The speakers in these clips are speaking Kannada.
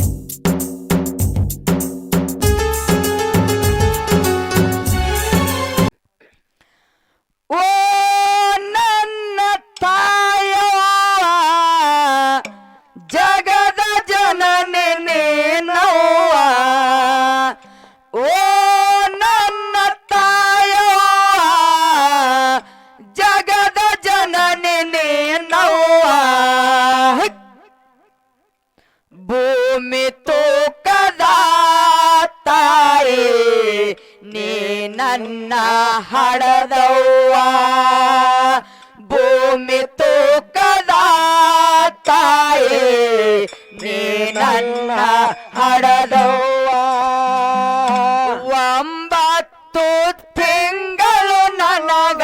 ಓ ಹಡದವ್ವ. ಭೂಮಿ ತೂಕದ ತಾಯಿ, ನೀ ನನ್ನ ಹಡದವ್ವ. ಒಂಬತ್ತು ತಿಂಗಳು ನನಗ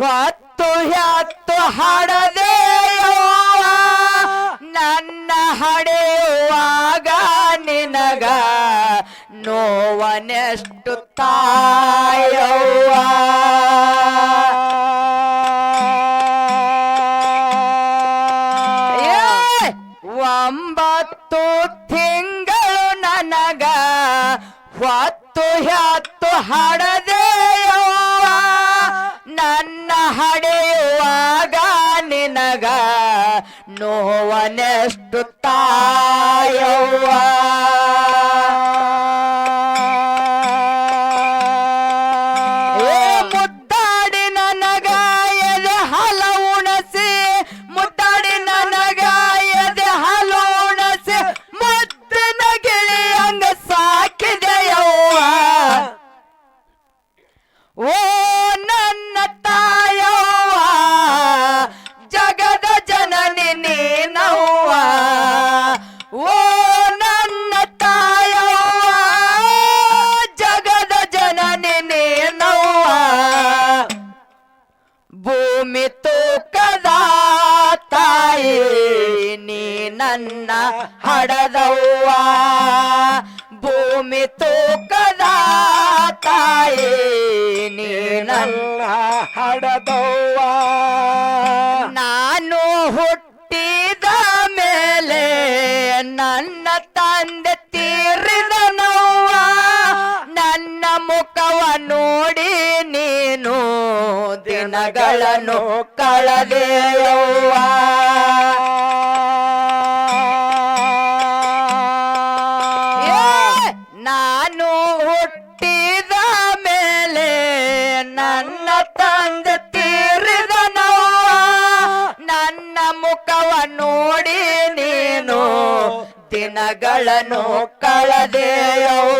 ಹೊತ್ತು ಹತ್ತು ಹಡದೆಯವ್ವ ನನ್ನ ಹಡೆಯುವಾಗ ನಿನಗ ನೋವನೆಷ್ಟು ತಾಯವ್ವ ಹೊತ್ತು ಹತ್ತು ಹಡದೆಯವ್ವ ನನ್ನ ಹಡೆಯುವಾಗ ನಿನಗ ನೋವನೆಷ್ಟು ತಾಯವ್ವ. ನನ್ನ ಹಡದವ್ವ. ಭೂಮಿ ತೂಕದ ತಾಯಿ ನೀನಲ್ಲ ಹಡದವ್ವ. ನಾನು ಹುಟ್ಟಿದ ಮೇಲೆ ನನ್ನ ತಂದೆ ತೀರಿದನವ್ವ. ನನ್ನ ಮುಖವ ನೋಡಿ ನೀನು ದಿನಗಳನ್ನು ಕಳೆದೆಯವ್ವ. ಮುಖವ ನೋಡಿ ನೀನು ದಿನಗಳನ್ನು ಕಳೆದೆಯವ್ವ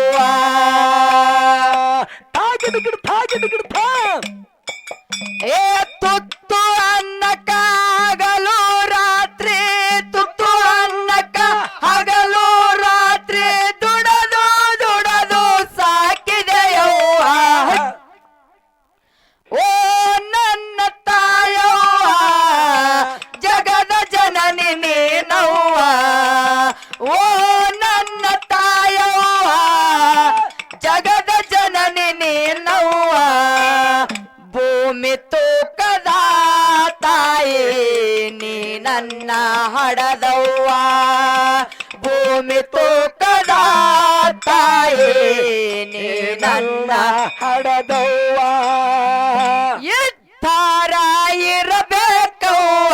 ನನ್ನ ಹಡದವ್ವ. ಭೂಮಿ ತೂಕದ ತಾಯಿ, ನೀ ನನ್ನ ಹಡದವ್ವ. ಎತ್ತಾರ ಇರಬೇಕವ್ವ,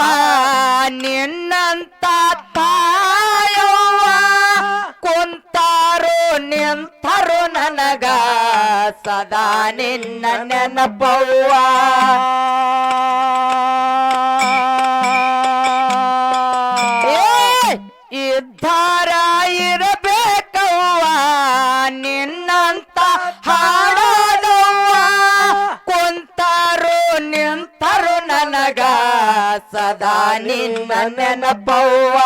ನಿನ್ನಂತ ತಾಯವ್ವ. ಕುಂತಾರು ನಿಂತರು ನನಗ, ಸದಾ ನಿನ್ನ ನೆನಪವ್ವ. ಸದಾ ನಿನ್ನ ನೆನಪವ್ವ.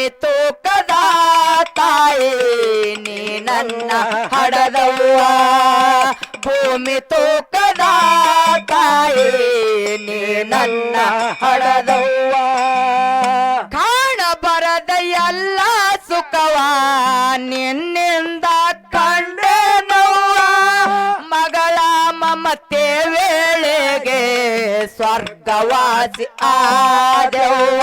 ಭೂಮಿ ತೂಕದ ತಾಯಿ, ನೀ ನನ್ನ ಹಡದವ್ವ. ಭೂಮಿ ತೂಕದ ತಾಯಿ, ನೀ ನನ್ನ ಹಡದವ್ವ. ಕಾಣ ಬರದ ಎಲ್ಲ ಸುಖವ ನಿನ್ನಿಂದ ಕಂಡೇನವ್ವ. ನೋವ ಮಗಳ ಮಮತೆ ವೇಳೆಗೆ ಸ್ವರ್ಗವಾಸಿ ಆದವ್ವ.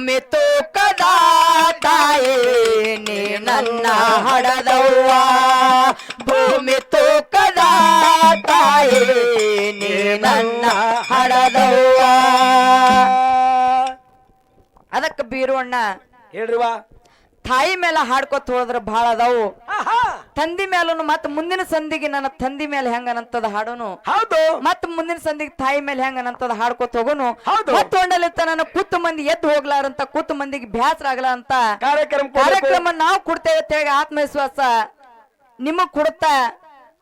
ಭೂಮಿ ತೂಕದ ತಾಯಿ ನೀ ನನ್ನ ಹಡದವ್ವ ಭೂಮಿ ತೂಕದ ತಾಯಿ ನೀ ನನ್ನ ಹಡದವ್ವ ಅದಕ್ಕೆ ಬೀರುವಣ್ಣ ಹೇಳ್ರಿವಾ ತಾಯಿ ಮೇಲೆ ಹಾಡ್ಕೊತ ಹೋದ್ರ ಬಹಳ ಅದಾವು. ತಂದಿ ಮೇಲೂ ಮತ್ ಮುಂದಿನ ಸಂದಿಗೆ ನನ್ನ ತಂದಿ ಮೇಲೆ ಹೆಂಗ ಅನ್ನಂತದ ಹಾಡೋನು? ಹೌದು. ಮತ್ ಮುಂದಿನ ಸಂದಿಗೆ ತಾಯಿ ಮೇಲೆ ಹೆಂಗ ಅನ್ನಂತದ ಹಾಡ್ಕೊತ ಹೋಗೋನು? ಹೌದು. ಮತ್ ಹೊಂಡಲಿತ್ತ ನನ್ನ ಕೂತು ಮಂದಿ ಎದ್ದು ಹೋಗ್ಲಾರಂತ ಕೂತು ಮಂದಿಗೆ ಬ್ಯಾಸರ ಆಗಲ್ಲ ಅಂತ? ಕಾರ್ಯಕ್ರಮ ಕಾರ್ಯಕ್ರಮ ನಾವು ಕೊಡ್ತೇವೆ ಆತ್ಮವಿಶ್ವಾಸ ನಿಮಗ್ ಕೊಡುತ್ತಾ?